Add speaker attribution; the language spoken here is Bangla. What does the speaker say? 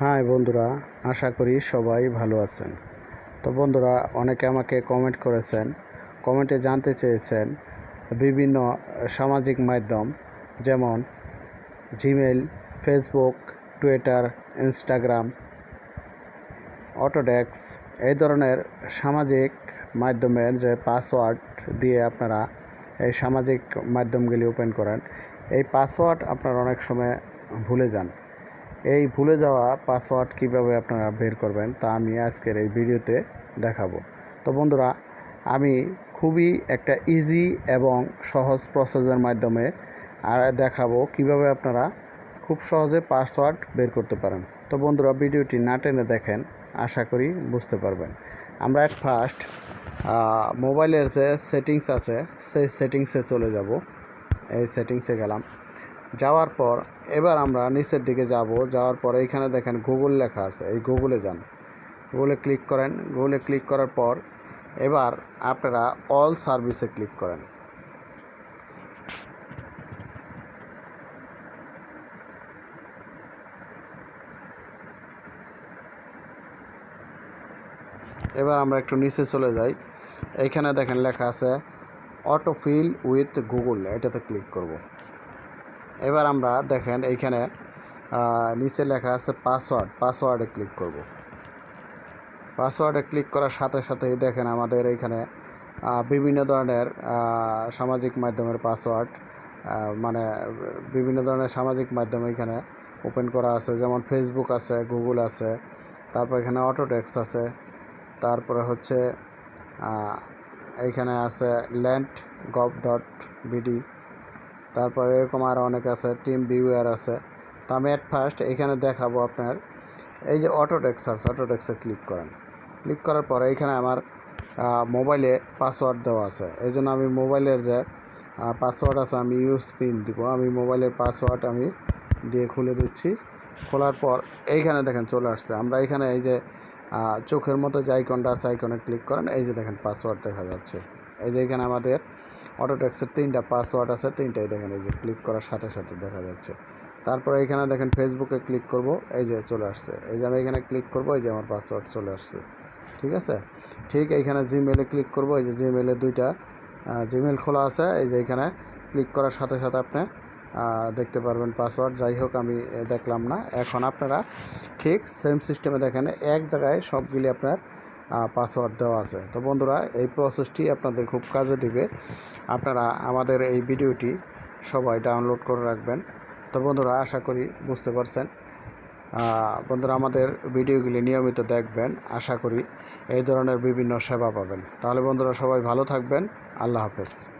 Speaker 1: হাই বন্ধুরা, আশা করি সবাই ভালো আছেন। তো বন্ধুরা, অনেকে আমাকে কমেন্ট করেছেন কমেন্টে জানতে চেয়েছেন বিভিন্ন সামাজিক মাধ্যম, যেমন জিমেল ফেসবুক টুইটার ইনস্টাগ্রাম অটোডেক্স এই ধরনের সামাজিক মাধ্যমের যে পাসওয়ার্ড দিয়ে আপনারা এই সামাজিক মাধ্যমগুলি ওপেন করেন, এই পাসওয়ার্ড আপনারা অনেক সময় ভুলে যান। এই ভুলে যাওয়া পাসওয়ার্ড কীভাবে আপনারা বের করবেন তা আমি আজকের এই ভিডিওতে দেখাবো। তো বন্ধুরা, আমি খুবই একটা ইজি এবং সহজ প্রসেসের মাধ্যমে দেখাবো কীভাবে আপনারা খুব সহজে পাসওয়ার্ড বের করতে পারেন। তো বন্ধুরা, ভিডিওটি না টেনে দেখেন, আশা করি বুঝতে পারবেন। আমরা এক ফার্স্ট মোবাইলের যে সেটিংস আছে, সেই সেটিংসে চলে যাব। এই সেটিংসে গেলাম। যাওয়ার পর এবার আমরা নিচের দিকে যাব। যাওয়ার পর এইখানে দেখেন গুগল লেখা আছে। এই গুগলে যান। গুগলে ক্লিক করেন। গুগলে ক্লিক করার পর এবার আপনারা অল সার্ভিসে ক্লিক করেন। এবার আমরা একটু নিচে চলে যাই। এইখানে দেখেন লেখা আছে অটো ফিল উইথ গুগল এটাতে ক্লিক করব। এবার আমরা দেখেন এইখানে নিচে লেখা আছে পাসওয়ার্ড পাসওয়ার্ডে ক্লিক করব। পাসওয়ার্ডে ক্লিক করার সাথে সাথেই দেখেন আমাদের এইখানে বিভিন্ন ধরনের সামাজিক মাধ্যমের পাসওয়ার্ড মানে বিভিন্ন ধরনের সামাজিক মাধ্যম এখানে ওপেন করা আছে। যেমন ফেসবুক আছে গুগল আছে, তারপর এখানে অটোটেক্স আছে, তারপরে হচ্ছে এইখানে আছে ল্যান্ড গভ ডট বিডি তারপরে এরকম আরও অনেক আছে টিম ভিউয়ার আছে। তো আমি অ্যাট ফার্স্ট এখানে দেখাবো আপনার, এই যে অটোটেক্স আছে অটোটেক্সে ক্লিক করেন। ক্লিক করার পরে এইখানে আমার মোবাইলে পাসওয়ার্ড দেওয়া আছে। এই জন্য আমি মোবাইলের যে পাসওয়ার্ড আছে, আমি ইউজ পিন দিব। আমি মোবাইলের পাসওয়ার্ড আমি দিয়ে খুলে দিচ্ছি। খোলার পর এইখানে দেখেন চলে আসছে। আমরা এখানে এই যে চোখের মতো যে আইকনটা আছে আইকনে ক্লিক করেন। এই যে দেখেন পাসওয়ার্ড দেখা যাচ্ছে। এই যে এখানে আমাদের অটোটেক্সের তিনটা পাসওয়ার্ড আছে, তিনটাই দেখেন, এই যে ক্লিক করার সাথে সাথে দেখা যাচ্ছে। তারপরে এখানে দেখেন ফেসবুকে ক্লিক করব, এই যে চলে আসছে। এই যে আমি এখানে ক্লিক করব, এই যে আমার পাসওয়ার্ড চলে আসছে। ঠিক আছে? ঠিক এইখানে জিমেলে ক্লিক করব, এই যে জিমেলে দুইটা জিমেল খোলা আছে, এই যে এখানে ক্লিক করার সাথে সাথে আপনি দেখতে পারবেন পাসওয়ার্ড যাই হোক, আমি দেখলাম না। এখন আপনারা ঠিক সেম সিস্টেমে দেখেন, এক জায়গায় সবগুলি আপনার পাসওয়ার্ড দেওয়া আছে। তো বন্ধুরা, এই প্রসেসটি আপনাদের খুব কাজে দিবে। আপনারা আমাদের এই ভিডিওটি সবাই ডাউনলোড করে রাখবেন। তো বন্ধুরা, আশা করি বুঝতে পারছেন। বন্ধুরা, আমাদের ভিডিওগুলি নিয়মিত দেখবেন। আশা করি এই ধরনের বিভিন্ন সেবা পাবেন। তাহলে বন্ধুরা, সবাই ভালো থাকবেন। আল্লাহ হাফেজ।